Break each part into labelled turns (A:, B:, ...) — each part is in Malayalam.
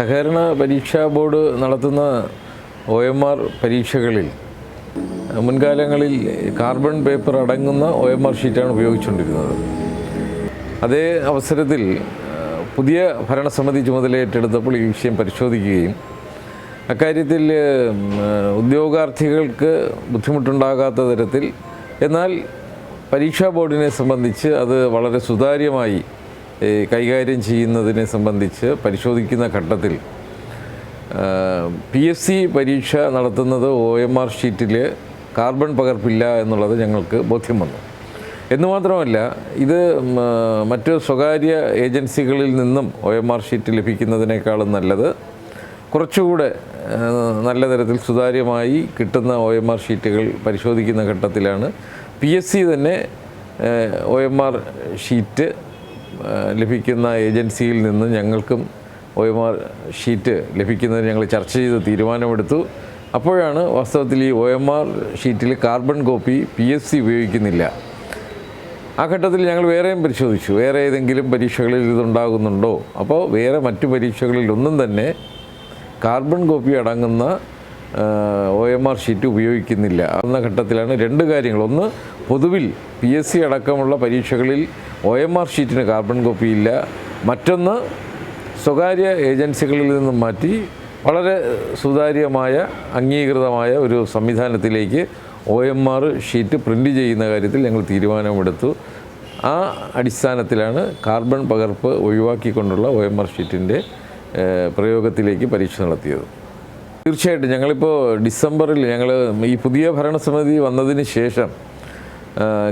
A: സഹകരണ പരീക്ഷാ ബോർഡ് നടത്തുന്ന ഒ എം ആർ പരീക്ഷകളിൽ മുൻകാലങ്ങളിൽ കാർബൺ പേപ്പർ അടങ്ങുന്ന ഒ എം ആർ ഷീറ്റാണ് ഉപയോഗിച്ചുകൊണ്ടിരുന്നത്. അതേ അവസരത്തിൽ പുതിയ ഭരണസമിതി ചുമതലയേറ്റെടുത്തപ്പോൾ ഈ വിഷയം പരിശോധിക്കുകയും അക്കാര്യത്തിൽ ഉദ്യോഗാർത്ഥികൾക്ക് ബുദ്ധിമുട്ടുണ്ടാകാത്ത തരത്തിൽ എന്നാൽ പരീക്ഷാ ബോർഡിനെ സംബന്ധിച്ച് അത് വളരെ സുതാര്യമായി കൈകാര്യം ചെയ്യുന്നതിനെ സംബന്ധിച്ച് പരിശോധിക്കുന്ന ഘട്ടത്തിൽ പി എസ് സി പരീക്ഷ നടത്തുന്നത് ഒ എം ആർ ഷീറ്റിൽ കാർബൺ പകർപ്പില്ല എന്നുള്ളത് ഞങ്ങൾക്ക് ബോധ്യം വന്നു. എന്ന് മാത്രമല്ല ഇത് മറ്റ് സ്വകാര്യ ഏജൻസികളിൽ നിന്നും ഒ എം ആർ ഷീറ്റ് ലഭിക്കുന്നതിനേക്കാളും നല്ലത് കുറച്ചുകൂടെ നല്ല തരത്തിൽ സുതാര്യമായി കിട്ടുന്ന ഒ എം ആർ ഷീറ്റുകൾ പരിശോധിക്കുന്ന ഘട്ടത്തിലാണ് പി എസ് സി തന്നെ ഒ എം ആർ ഷീറ്റ് ലഭിക്കുന്ന ഏജൻസിയിൽ നിന്ന് ഞങ്ങൾക്കും ഒ എം ആർ ഷീറ്റ് ലഭിക്കുന്നതിന് ഞങ്ങൾ ചർച്ച ചെയ്ത് തീരുമാനമെടുത്തു. അപ്പോഴാണ് വാസ്തവത്തിൽ ഈ ഒ എം ആർ ഷീറ്റിൽ carbon copy P S C ഉപയോഗിക്കുന്നില്ല. ആ ഘട്ടത്തിൽ ഞങ്ങൾ വേറെയും പരിശോധിച്ചു. വേറെ ഏതെങ്കിലും പരീക്ഷകളിൽ ഇതുണ്ടാകുന്നുണ്ടോ? അപ്പോൾ വേറെ മറ്റു പരീക്ഷകളിൽ ഒന്നും തന്നെ കാർബൺ കോപ്പി അടങ്ങുന്ന ഒ എം ആർ ഷീറ്റ് ഉപയോഗിക്കുന്നില്ല. എന്ന ഘട്ടത്തിലാണ് രണ്ട് കാര്യങ്ങൾ. ഒന്ന് പൊതുവിൽ പി എസ് സി അടക്കമുള്ള പരീക്ഷകളിൽ ഒ എം ആർ ഷീറ്റിന് കാർബൺ കോപ്പിയില്ല മറ്റൊന്ന് സ്വകാര്യ ഏജൻസികളിൽ നിന്നും മാറ്റി വളരെ സുതാര്യമായ അംഗീകൃതമായ ഒരു സംവിധാനത്തിലേക്ക് O M R sheet print ചെയ്യുന്ന കാര്യത്തിൽ ഞങ്ങൾ തീരുമാനമെടുത്തു. ആ അടിസ്ഥാനത്തിലാണ് കാർബൺ പകർപ്പ് ഒഴിവാക്കിക്കൊണ്ടുള്ള ഒ എം ആർ ഷീറ്റിന്റെ പ്രയോഗത്തിലേക്ക് പരീക്ഷ നടത്തിയത്. തീർച്ചയായിട്ടും ഞങ്ങളിപ്പോൾ ഡിസംബറിൽ ഞങ്ങൾ ഈ പുതിയ ഭരണസമിതി വന്നതിന് ശേഷം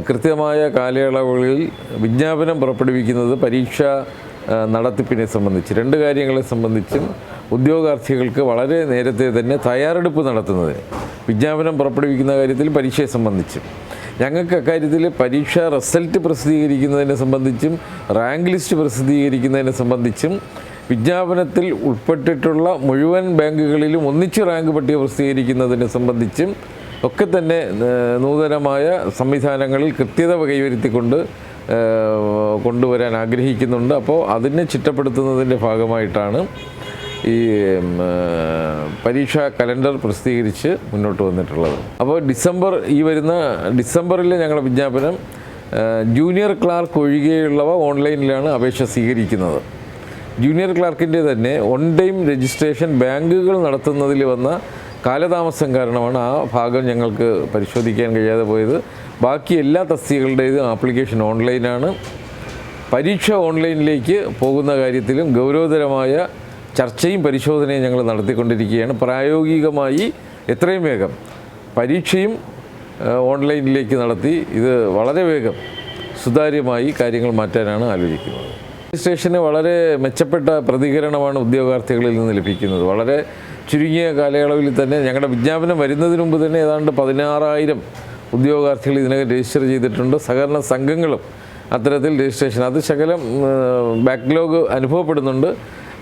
A: കൃത്യമായ കാലയളവുകളിൽ വിജ്ഞാപനം പുറപ്പെടുവിക്കുന്നത് പരീക്ഷ നടത്തിപ്പിനെ സംബന്ധിച്ച്. രണ്ട് കാര്യങ്ങളെ സംബന്ധിച്ചും ഉദ്യോഗാർത്ഥികൾക്ക് വളരെ നേരത്തെ തന്നെ തയ്യാറെടുപ്പ് നടത്തുന്നതിന് വിജ്ഞാപനം പുറപ്പെടുവിക്കുന്ന കാര്യത്തിൽ പരീക്ഷയെ സംബന്ധിച്ചും. ഞങ്ങൾക്ക് അക്കാര്യത്തിൽ പരീക്ഷ റിസൾട്ട് പ്രസിദ്ധീകരിക്കുന്നതിനെ സംബന്ധിച്ചും റാങ്ക് ലിസ്റ്റ് പ്രസിദ്ധീകരിക്കുന്നതിനെ സംബന്ധിച്ചും വിജ്ഞാപനത്തിൽ ഉൾപ്പെട്ടിട്ടുള്ള മുഴുവൻ ബാങ്കുകളിലും ഒന്നിച്ച് റാങ്ക് പട്ടിക പ്രസിദ്ധീകരിക്കുന്നതിനെ സംബന്ധിച്ചും ഒക്കെ തന്നെ നൂതനമായ സംവിധാനങ്ങളിൽ കൃത്യത കൈവരുത്തിക്കൊണ്ട് കൊണ്ടുവരാൻ ആഗ്രഹിക്കുന്നുണ്ട്. അപ്പോൾ അതിനെ ചിട്ടപ്പെടുത്തുന്നതിന്റെ ഭാഗമായിട്ടാണ് ഈ പരീക്ഷാ കലണ്ടർ പ്രസിദ്ധീകരിച്ച് മുന്നോട്ട് വന്നിട്ടുള്ളത്. അപ്പോൾ ഡിസംബർ ഈ വരുന്ന ഡിസംബറിലെ ഞങ്ങളുടെ വിജ്ഞാപനം ജൂനിയർ ക്ലാർക്ക് ഒഴികെയുള്ളവ ഓൺലൈനിലാണ് അപേക്ഷ സ്വീകരിക്കുന്നത്. ജൂനിയർ ക്ലാർക്കിന്റെ തന്നെ ഓൺ ടൈം രജിസ്ട്രേഷൻ ബാങ്കുകൾ നടത്തുന്നതിൽ വന്ന കാലതാമസം കാരണമാണ് ആ ഭാഗം ഞങ്ങൾക്ക് പരിശോധിക്കാൻ കഴിയാതെ പോയത്. ബാക്കി എല്ലാ തസ്തികകളുടേതും ആപ്ലിക്കേഷൻ ഓൺലൈനാണ്. പരീക്ഷ ഓൺലൈനിലേക്ക് പോകുന്ന കാര്യത്തിലും ഗൗരവതരമായ ചർച്ചയും പരിശോധനയും ഞങ്ങൾ നടത്തിക്കൊണ്ടിരിക്കുകയാണ്. പ്രായോഗികമായി എത്രയും വേഗം പരീക്ഷയും ഓൺലൈനിലേക്ക് നടത്തി. ഇത് വളരെ വേഗം സുതാര്യമായി കാര്യങ്ങൾ മാറ്റാനാണ് ആലോചിക്കുന്നത്. രജിസ്ട്രേഷന് വളരെ മെച്ചപ്പെട്ട പ്രതികരണമാണ് ഉദ്യോഗാർത്ഥികളിൽ നിന്ന് ലഭിക്കുന്നത്. വളരെ ചുരുങ്ങിയ കാലയളവിൽ തന്നെ ഞങ്ങളുടെ വിജ്ഞാപനം വരുന്നതിന് മുമ്പ് തന്നെ ഏതാണ്ട് പതിനാറായിരം ഉദ്യോഗാർത്ഥികൾ ഇതിനകം രജിസ്റ്റർ ചെയ്തിട്ടുണ്ട്. സഹകരണ സംഘങ്ങളും അത്തരത്തിൽ രജിസ്ട്രേഷൻ. അത് ശകലം ബാക്ക്ലോഗ് അനുഭവപ്പെടുന്നുണ്ട്.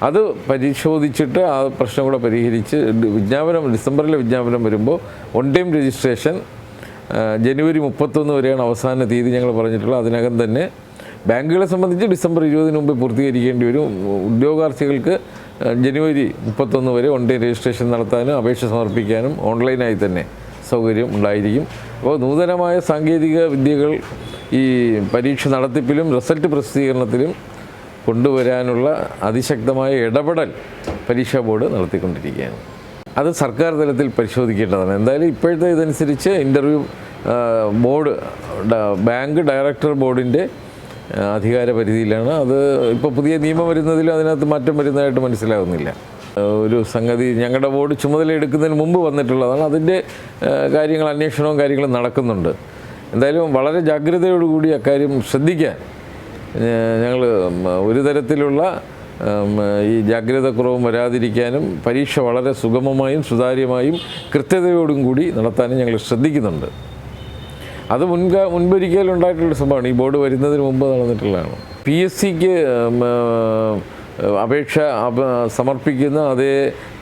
A: അത് പരിശോധിച്ചിട്ട് ആ പ്രശ്നം കൂടെ പരിഹരിച്ച് വിജ്ഞാപനം ഡിസംബറിലെ വിജ്ഞാപനം വരുമ്പോൾ വൺ ടൈം രജിസ്ട്രേഷൻ ജനുവരി മുപ്പത്തൊന്ന് വരെയാണ് അവസാന തീയതി ഞങ്ങൾ പറഞ്ഞിട്ടുള്ളത്. അതിനകം തന്നെ ബാങ്കുകളെ സംബന്ധിച്ച് ഡിസംബർ ഇരുപതിന് മുമ്പ് പൂർത്തീകരിക്കേണ്ടി വരും. ഉദ്യോഗാർത്ഥികൾക്ക് ജനുവരി മുപ്പത്തൊന്ന് വരെ ഓൺലൈൻ രജിസ്ട്രേഷൻ നടത്താനും അപേക്ഷ സമർപ്പിക്കാനും ഓൺലൈനായി തന്നെ സൗകര്യം ഉണ്ടായിരിക്കും. അപ്പോൾ നൂതനമായ സാങ്കേതിക വിദ്യകൾ ഈ പരീക്ഷ നടത്തിപ്പിലും റിസൾട്ട് പ്രസിദ്ധീകരണത്തിലും കൊണ്ടുവരാനുള്ള അതിശക്തമായ ഇടപെടൽ പരീക്ഷാ ബോർഡ് നടത്തിക്കൊണ്ടിരിക്കുകയാണ്. അത് സർക്കാർ തലത്തിൽ പരിശോധിക്കേണ്ടതാണ്. എന്തായാലും ഇപ്പോഴത്തെ ഇതനുസരിച്ച് ഇന്റർവ്യൂ ബോർഡ് ബാങ്ക് ഡയറക്ടർ ബോർഡിന്റെ അധികാര പരിധിയിലാണ് അത് ഇപ്പോൾ പുതിയ നിയമം വരുന്നതിലും അതിനകത്ത് മാറ്റം വരുന്നതായിട്ട് മനസ്സിലാകുന്നില്ല ഒരു സംഗതി ഞങ്ങളുടെ ബോർഡ് ചുമതല എടുക്കുന്നതിന് മുമ്പ് വന്നിട്ടുള്ളതാണ്. അതിന്റെ കാര്യങ്ങൾ അന്വേഷണവും കാര്യങ്ങളും നടക്കുന്നുണ്ട്. എന്തായാലും വളരെ ജാഗ്രതയോടുകൂടി അക്കാര്യം ശ്രദ്ധിക്കാൻ ഞങ്ങൾ ഒരു തരത്തിലുള്ള ഈ ജാഗ്രത കുറവും വരാതിരിക്കാനും പരീക്ഷ വളരെ സുഗമമായും സുതാര്യമായും കൃത്യതയോടും കൂടി നടത്താനും ഞങ്ങൾ ശ്രദ്ധിക്കുന്നുണ്ട്. അത് മുൻക മുൻപൊരിക്കലും ഉണ്ടായിട്ടുള്ള സംഭവമാണ്. ഈ ബോർഡ് വരുന്നതിന് മുമ്പ് നടന്നിട്ടുള്ളതാണ്. പി എസ് സിക്ക് അപേക്ഷ സമർപ്പിക്കുന്ന അതേ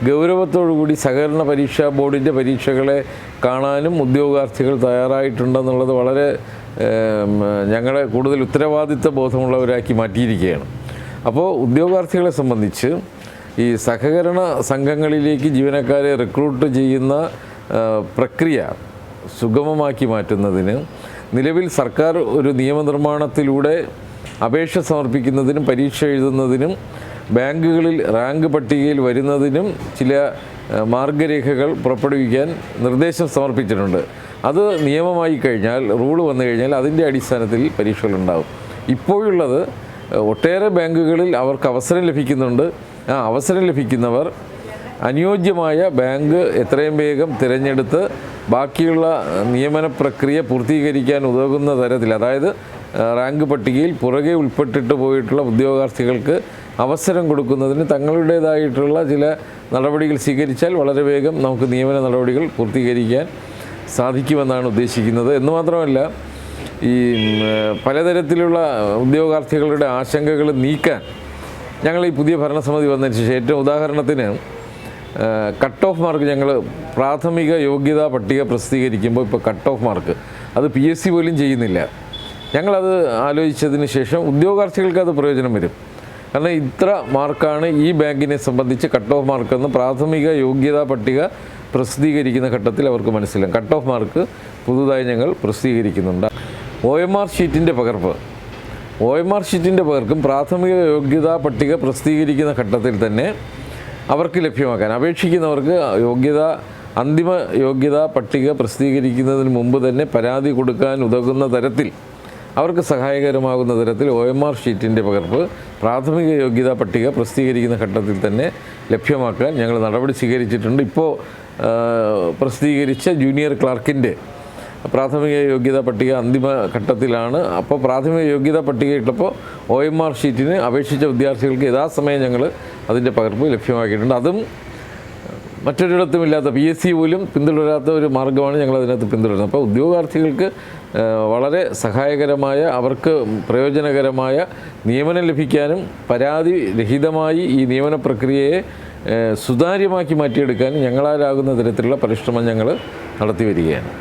A: ഗൗരവത്തോടുകൂടി സഹകരണ പരീക്ഷാ ബോർഡിന്റെ പരീക്ഷകളെ കാണാനും ഉദ്യോഗാർത്ഥികൾ തയ്യാറായിട്ടുണ്ടെന്നുള്ളത് വളരെ ഞങ്ങളെ കൂടുതൽ ഉത്തരവാദിത്ത ബോധമുള്ളവരാക്കി മാറ്റിയിരിക്കുകയാണ്. അപ്പോൾ ഉദ്യോഗാർത്ഥികളെ സംബന്ധിച്ച് ഈ സഹകരണ സംഘങ്ങളിലേക്ക് ജീവനക്കാരെ റിക്രൂട്ട് ചെയ്യുന്ന പ്രക്രിയ സുഗമമാക്കി മാറ്റുന്നതിന് നിലവിൽ സർക്കാർ ഒരു നിയമനിർമ്മാണത്തിലൂടെ അപേക്ഷ സമർപ്പിക്കുന്നതിനും പരീക്ഷ എഴുതുന്നതിനും ബാങ്കുകളിൽ റാങ്ക് പട്ടികയിൽ വരുന്നതിനും ചില മാർഗരേഖകൾ പുറപ്പെടുവിക്കാൻ നിർദ്ദേശം സമർപ്പിച്ചിട്ടുണ്ട്. അത് നിയമമായി കഴിഞ്ഞാൽ റൂൾ വന്നു കഴിഞ്ഞാൽ അതിന്റെ അടിസ്ഥാനത്തിൽ പരീക്ഷകളുണ്ടാകും. ഇപ്പോഴുള്ളത് ഒട്ടേറെ ബാങ്കുകളിൽ അവർക്ക് അവസരം ലഭിക്കുന്നുണ്ട്. ആ അവസരം ലഭിക്കുന്നവർ അനുയോജ്യമായ ബാങ്ക് എത്രയും വേഗം തിരഞ്ഞെടുത്ത് ബാക്കിയുള്ള നിയമന പ്രക്രിയ പൂർത്തീകരിക്കാൻ ഉതകുന്ന തരത്തിൽ അതായത് റാങ്ക് പട്ടികയിൽ പുറകെ ഉൾപ്പെട്ടിട്ട് പോയിട്ടുള്ള ഉദ്യോഗാർത്ഥികൾക്ക് അവസരം കൊടുക്കുന്നതിന് തങ്ങളുടേതായിട്ടുള്ള ചില നടപടികൾ സ്വീകരിച്ചാൽ വളരെ വേഗം നമുക്ക് നിയമന നടപടികൾ പൂർത്തീകരിക്കാൻ സാധിക്കുമെന്നാണ് ഉദ്ദേശിക്കുന്നത്. എന്ന് മാത്രമല്ല ഈ പലതരത്തിലുള്ള ഉദ്യോഗാർത്ഥികളുടെ ആശങ്കകൾ നീക്കാൻ ഞങ്ങൾ ഈ പുതിയ ഭരണസമിതി വന്നതിന് ശേഷം ഏറ്റവും ഉദാഹരണത്തിന് കട്ട് ഓഫ് മാർക്ക് ഞങ്ങൾ പ്രാഥമിക യോഗ്യതാ പട്ടിക പ്രസിദ്ധീകരിക്കുമ്പോൾ ഇപ്പോൾ കട്ട് ഓഫ് മാർക്ക് അത് പി എസ് സി പോലും ചെയ്യുന്നില്ല. ഞങ്ങളത് ആലോചിച്ചതിന് ശേഷം ഉദ്യോഗാർത്ഥികൾക്ക് അത് പ്രയോജനം വരും. കാരണം ഇത്ര മാർക്കാണ് ഈ ബാങ്കിനെ സംബന്ധിച്ച് കട്ട് ഓഫ് മാർക്ക് എന്ന് പ്രാഥമിക യോഗ്യതാ പട്ടിക പ്രസിദ്ധീകരിക്കുന്ന ഘട്ടത്തിൽ അവർക്ക് മനസ്സിലാകും കട്ട് ഓഫ് മാർക്ക് പുതുതായി ഞങ്ങൾ പ്രസിദ്ധീകരിക്കുന്നുണ്ട്. ഒ എം ആർ ഷീറ്റിന്റെ പകർപ്പ്. ഒ എം ആർ ഷീറ്റിന്റെ പകർപ്പും പ്രാഥമിക യോഗ്യതാ പട്ടിക പ്രസിദ്ധീകരിക്കുന്ന ഘട്ടത്തിൽ തന്നെ അവർക്ക് ലഭ്യമാക്കാൻ അപേക്ഷിക്കുന്നവർക്ക് യോഗ്യത അന്തിമ യോഗ്യതാ പട്ടിക പ്രസിദ്ധീകരിക്കുന്നതിന് മുമ്പ് തന്നെ പരാതി കൊടുക്കാൻ ഉതകുന്ന തരത്തിൽ അവർക്ക് സഹായകരമാകുന്ന തരത്തിൽ ഒ എം ആർ ഷീറ്റിന്റെ പകർപ്പ് പ്രാഥമിക യോഗ്യതാ പട്ടിക പ്രസിദ്ധീകരിക്കുന്ന ഘട്ടത്തിൽ തന്നെ ലഭ്യമാക്കാൻ ഞങ്ങൾ നടപടി സ്വീകരിച്ചിട്ടുണ്ട്. ഇപ്പോൾ പ്രസിദ്ധീകരിച്ച ജൂനിയർ ക്ലാർക്കിന്റെ പ്രാഥമിക യോഗ്യതാ പട്ടിക അന്തിമ ഘട്ടത്തിലാണ്. അപ്പോൾ പ്രാഥമിക യോഗ്യതാ പട്ടിക ഇട്ടപ്പോൾ ഒ എം ആർ ഷീറ്റിന് അപേക്ഷിച്ച വിദ്യാർത്ഥികൾക്ക് യഥാസമയം ഞങ്ങൾ അതിന്റെ പകർപ്പ് ലഭ്യമാക്കിയിട്ടുണ്ട്. അതും മറ്റൊരിടത്തും ഇല്ലാത്ത പി എസ് സി പോലും പിന്തുടരാത്ത ഒരു മാർഗമാണ് ഞങ്ങൾ അതിനകത്ത് പിന്തുടരുന്നത്. അപ്പോൾ ഉദ്യോഗാർത്ഥികൾക്ക് വളരെ സഹായകരമായ അവർക്ക് പ്രയോജനകരമായ നിയമനം ലഭിക്കാനും പരാതി രഹിതമായി ഈ നിയമന പ്രക്രിയയെ സുതാര്യമാക്കി മാറ്റിയെടുക്കാനും ഞങ്ങളാലാകുന്ന തരത്തിലുള്ള പരിശ്രമം ഞങ്ങൾ നടത്തി വരികയാണ്.